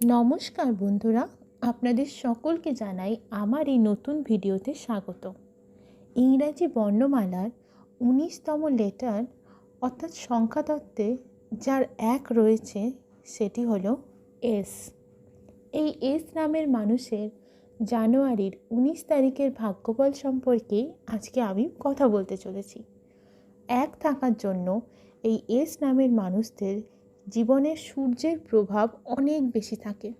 নমস্কার বন্ধুরা, আপনাদের সকলকে জানাই আমার এই নতুন ভিডিওতে স্বাগত। ইংরাজি বর্ণমালার উনিশতম লেটার অর্থাৎ সংখ্যাতত্ত্বে যার এক রয়েছে সেটি হলো এস। এই এস নামের মানুষের জানুয়ারির উনিশ তারিখের ভাগ্যফল সম্পর্কে আজকে আমি কথা বলতে চলেছি। এক থাকার জন্য এই এস নামের মানুষদের জীবনে সূর্যের প্রভাব অনেক বেশি থাকে।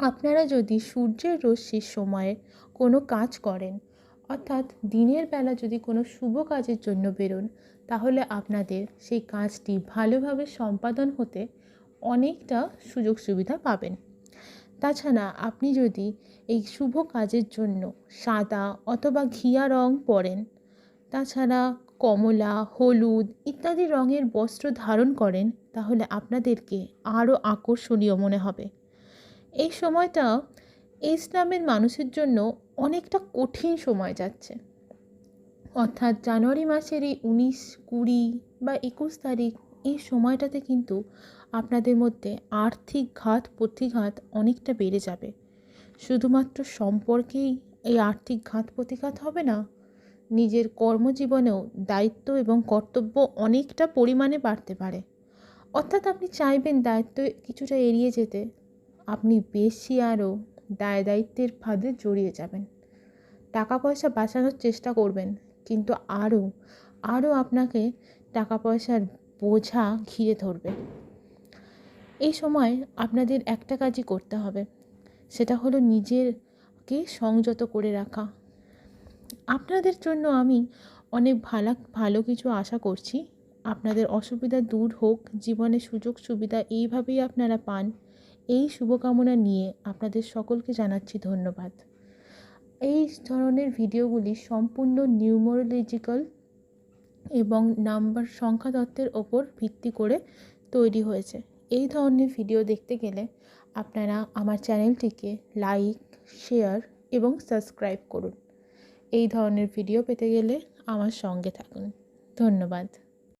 আপনারা যদি সূর্যের রশ্মির সময়ে কোনো কাজ করেন, অর্থাৎ দিনের বেলা যদি কোনো শুভ কাজের জন্য বেরোন, তাহলে আপনাদের সেই কাজটি ভালোভাবে সম্পাদন হতে অনেকটা সুযোগ সুবিধা পাবেন। তাছাড়া আপনি যদি এই শুভ কাজের জন্য সাদা অথবা ঘিয়া রং পরেন, তাছাড়া কমলা, হলুদ ইত্যাদি রঙের বস্ত্র ধারণ করেন, তাহলে আপনাদেরকে আরও আকর্ষণীয় মনে হবে। এই সময়টা ইসলামের মানুষের জন্য অনেকটা কঠিন সময় যাচ্ছে। অর্থাৎ জানুয়ারি মাসের এই উনিশ, কুড়ি বা একুশ তারিখ এই সময়টাতে কিন্তু আপনাদের মধ্যে আর্থিক ঘাত, প্রতিঘাত অনেকটা বেড়ে যাবে। শুধুমাত্র সম্পর্কেই এই আর্থিক ঘাত, প্রতিঘাত হবে না নিজের কর্মজীবনেও দায়িত্ব এবং কর্তব্য অনেকটা পরিমাণে বাড়তে পারে। অর্থাৎ আপনি চাইবেন দায়িত্ব কিছুটা এড়িয়ে যেতে। আপনি বেশি আরও দায় দায়িত্বের ফাঁদে জড়িয়ে যাবেন। টাকা পয়সা বাঁচানোর চেষ্টা করবেন, কিন্তু আরও আরও আপনাকে টাকা পয়সার বোঝা ঘিরে ধরবে। এই সময় আপনাদের একটা কাজই করতে হবে, সেটা হলো নিজেরকে সংযত করে রাখা। আপনাদের জন্য আমি অনেক ভালো ভালো কিছু আশা করছি। আপনাদের অসুবিধা দূর হোক, জীবনে সুযোগ, সুবিধা এইভাবেই আপনারা পান। এই শুভকামনা নিয়ে আপনাদের সকলকে জানাচ্ছি ধন্যবাদ। এই ধরনের ভিডিওগুলি সম্পূর্ণ নিউমোরোলজিক্যাল এবং নাম্বার সংখ্যা তত্ত্বের ওপর ভিত্তি করে তৈরি হয়েছে। এই ধরনের ভিডিও দেখতে গেলে আপনারা আমার চ্যানেলটিকে লাইক, শেয়ার এবং সাবস্ক্রাইব করুন। এই ধরনের ভিডিও পেতে গেলে আমার সঙ্গে থাকুন। ধন্যবাদ।